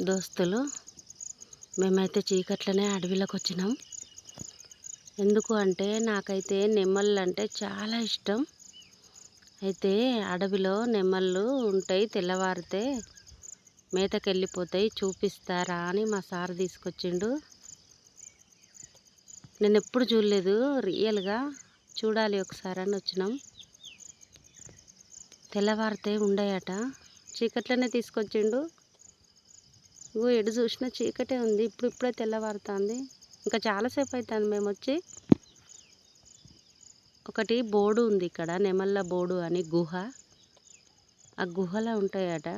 దోస్తులు. మేమైతే చీకట్లనే అడవిలోకి వచ్చినాం. ఎందుకు అంటే నాకైతే నెమ్మళ్ళు అంటే చాలా ఇష్టం. అయితే అడవిలో నెమ్మళ్ళు ఉంటాయి తెల్లవారితే మేతకు వెళ్ళిపోతాయి చూపిస్తారా అని మా సార్ తీసుకొచ్చిండు. నేను ఎప్పుడు చూడలేదు రియల్గా చూడాలి ఒకసారి అని వచ్చినాం. తెల్లవారితే ఉండయట. చీకట్లనే తీసుకొచ్చిండు. ఇగో ఎడు చూసినా చీకటే ఉంది. ఇప్పుడు ఇప్పుడే తెల్లవారుతుంది. ఇంకా చాలాసేపు అవుతుంది మేము వచ్చి. ఒకటి బోర్డు ఉంది ఇక్కడ నెమల్ల బోర్డు అని గుహ. ఆ గుహలో ఉంటాయట.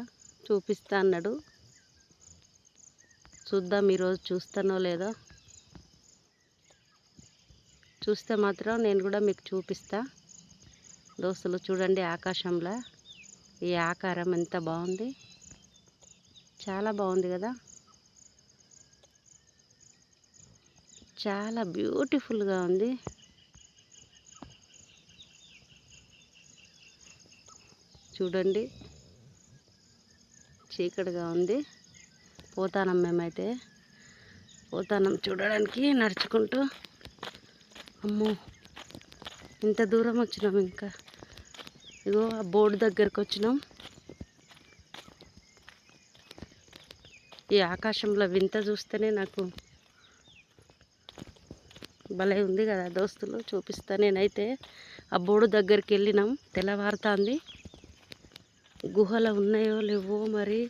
చూపిస్తా అన్నాడు. చూద్దాం ఈరోజు చూస్తానో లేదో. చూస్తే మాత్రం నేను కూడా మీకు చూపిస్తా. దోస్తులు చూడండి ఆకాశంలో. ఈ ఆకారం ఎంత బాగుంది. చాలా బాగుంది కదా. చాలా బ్యూటిఫుల్గా ఉంది. చూడండి. చీకటిగా ఉంది. పోతానం మేమైతే. పోతానం చూడడానికి నడుచుకుంటూ. అమ్మో! ఇంత దూరం వచ్చినాం ఇంకా. ఇగో ఆ బోర్డు దగ్గరకు వచ్చినాం ఈ ఆకాశంలో వింత చూస్తేనే నాకు భలే ఉంది కదా దోస్తులు చూపిస్తా. నేనైతే ఆ బోడు దగ్గరికి వెళ్ళినాం. తెల్లవారుతాంది. గుహలు ఉన్నాయో లేవో మరి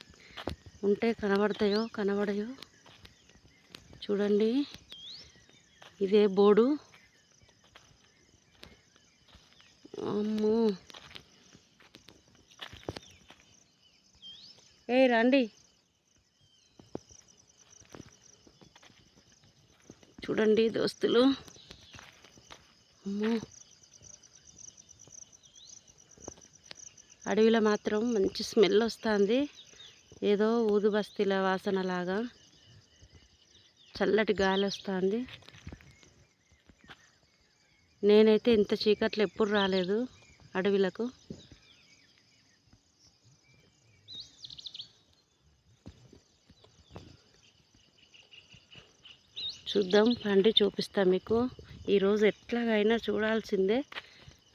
ఉంటే కనబడతాయో కనబడయో చూడండి. ఇదే బోడు. అమ్మో. ఏ రండి. చూడండి దోస్తులు. అడవిలో మాత్రం మంచి స్మెల్ వస్తుంది. ఏదో ఊదుబస్తీల వాసనలాగా వాసన లాగా చల్లటి గాలి వస్తుంది. నేనైతే ఇంత చీకట్లో ఎప్పుడు రాలేదు అడవిలకు. చూద్దాం పండి చూపిస్తా మీకు. ఈరోజు ఎట్లాగైనా చూడాల్సిందే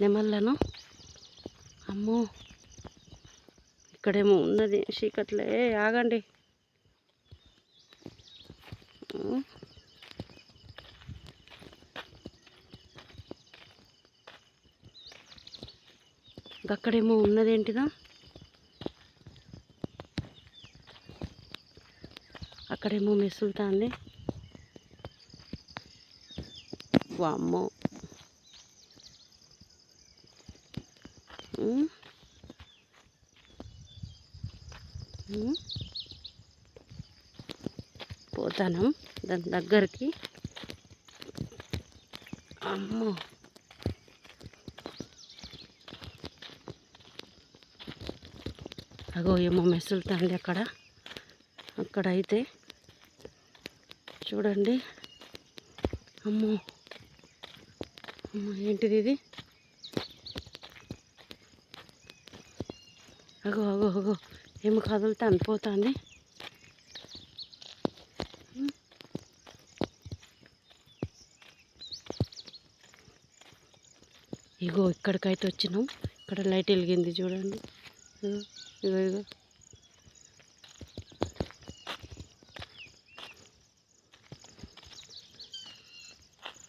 నెమళ్ళను. అమ్మో ఇక్కడేమో ఉన్నది చీకట్లే. ఆగండి. అక్కడేమో ఉన్నదేంటిదా? అక్కడేమో మెసులుతుంది. వామ్మో ఉం. పోతాను. దాని దగ్గరికి. అమ్మో. అగో ఏమో మెసులుతుంది అక్కడ. అక్కడ అయితే చూడండి. అమ్మో. ఏంటిది ఇది? అగో అగో అగో ఏమి కదులుతా అనిపోతుంది ఇగో ఇక్కడికైతే వచ్చినాం. ఇక్కడ లైట్ వెలిగింది చూడండి. ఇగో ఇగో ఇగో.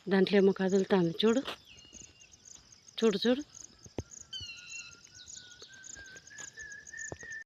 దాంట్లో ఏమో కదులుతుంది. చూడు. చూడు చూడు.